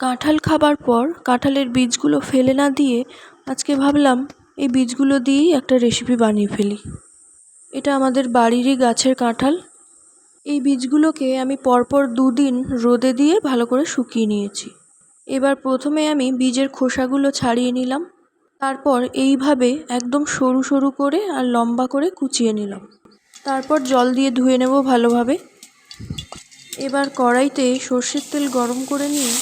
কাঁঠাল খাবার পর কাঁঠালের বীজগুলো ফেলে না দিয়ে আজকে ভাবলাম এই বীজগুলো দিয়েই একটা রেসিপি বানিয়ে ফেলি। এটা আমাদের বাড়িরই গাছের কাঁঠাল। এই বীজগুলোকে আমি পরপর দুদিন রোদে দিয়ে ভালো করে শুকিয়ে নিয়েছি। এবার প্রথমে আমি বীজের খোসাগুলো ছাড়িয়ে নিলাম। তারপর এইভাবে একদম সরু সরু করে আর লম্বা করে কুচিয়ে নিলাম। তারপর জল দিয়ে ধুয়ে নেব ভালোভাবে। এবার কড়াইতে সর্ষের তেল গরম করে নিয়ে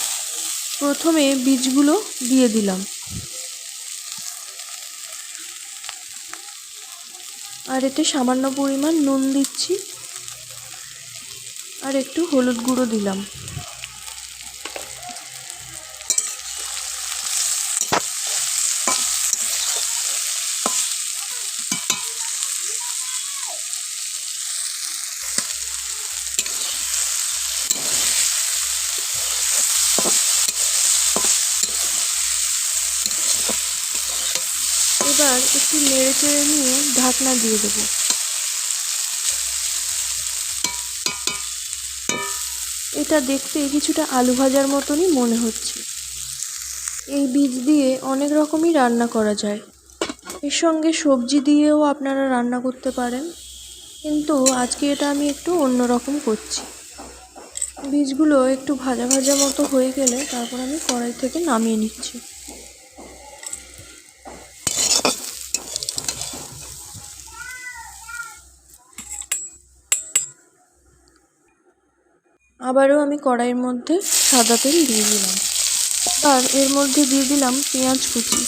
প্রথমে বীজগুলো দিয়ে দিলাম। আর এতে সামান্য পরিমাণ নুন দিচ্ছি। আর একটু হলুদ গুঁড়ো দিলাম। এবার একটু নেড়ে চেড়ে নিয়ে ঢাকনা দিয়ে দেবো। এটা দেখতে কিছুটা আলু ভাজার মতনই মনে হচ্ছে। এই বীজ দিয়ে অনেক রকমই রান্না করা যায়। এর সঙ্গে সবজি দিয়েও আপনারা রান্না করতে পারেন। কিন্তু আজকে এটা আমি একটু অন্য রকম করছি। বীজগুলো একটু ভাজা ভাজা মতো হয়ে গেলে তারপর আমি কড়াই থেকে নামিয়ে নিচ্ছি। আবারও আমি কড়াইয়ের মধ্যে সাদা তেল দিয়ে দিলাম। আর এর মধ্যে দিয়ে দিলাম পেঁয়াজ কুচি।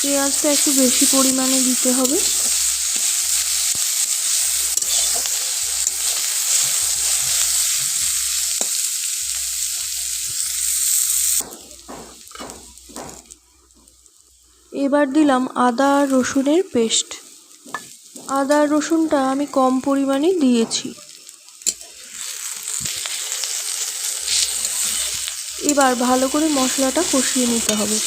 পেঁয়াজটা একটু বেশি পরিমাণে দিতে হবে। এবার দিলাম আদা আর রসুনের পেস্ট। আদা রসুনটা আমি কম পরিমাণে দিয়েছি। এবার ভালো করে মশলাটা কষিয়ে নিতে হবে।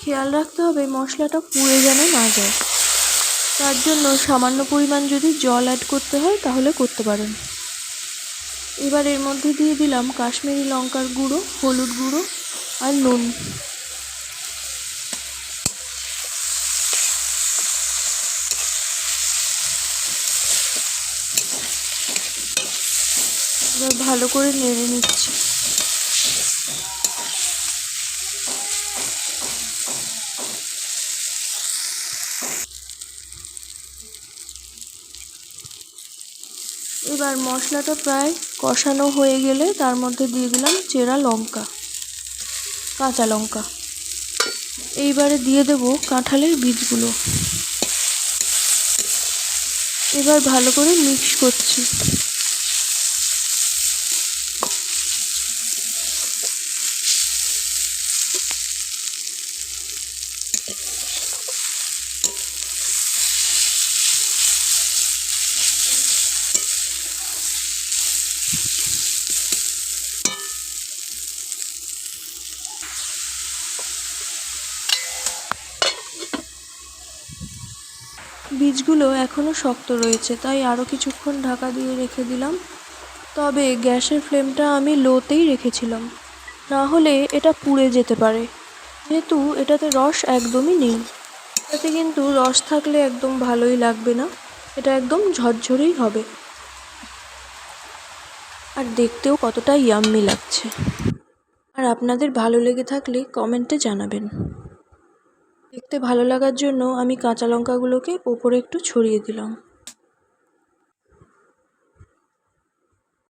খেয়াল রাখতে হবে মশলাটা পুড়ে যেন না যায়। তার জন্য সামান্য পরিমাণ যদি জল অ্যাড করতে হয় তাহলে করতে পারেন। এবার এর মধ্যে দিয়ে দিলাম কাশ্মীরি লঙ্কার গুঁড়ো, হলুদ গুঁড়ো আর নুন। এবার ভালো করে নেড়ে নিচ্ছি। এবার মশলাটা প্রায় কষানো হয়ে গেলে তার মধ্যে দিয়ে দিলাম চেরা লঙ্কা, কাঁচা লঙ্কা। এইবারে দিয়ে দেব কাঁঠালের বীজগুলো। এবার ভালো করে মিক্স করছি। বীজগুলো এখনও শক্ত রয়েছে, তাই আরও কিছুক্ষণ ঢাকা দিয়ে রেখে দিলাম। তবে গ্যাসের ফ্লেমটা আমি লোতেই রেখেছিলাম। না হলে এটা পুড়ে যেতে পারে। যেহেতু এটাতে রস একদমই নেই। এতে কিন্তু রস থাকলে একদম ভালোই লাগবে না। এটা একদম ঝরঝরেই হবে। আর দেখতেও কতটা ইয়াম্মি লাগছে। আর আপনাদের ভালো লেগে থাকলে কমেন্টে জানাবেন। দেখতে ভালো লাগার জন্য আমি কাঁচা লঙ্কাগুলোকে ওপরে একটু ছড়িয়ে দিলাম।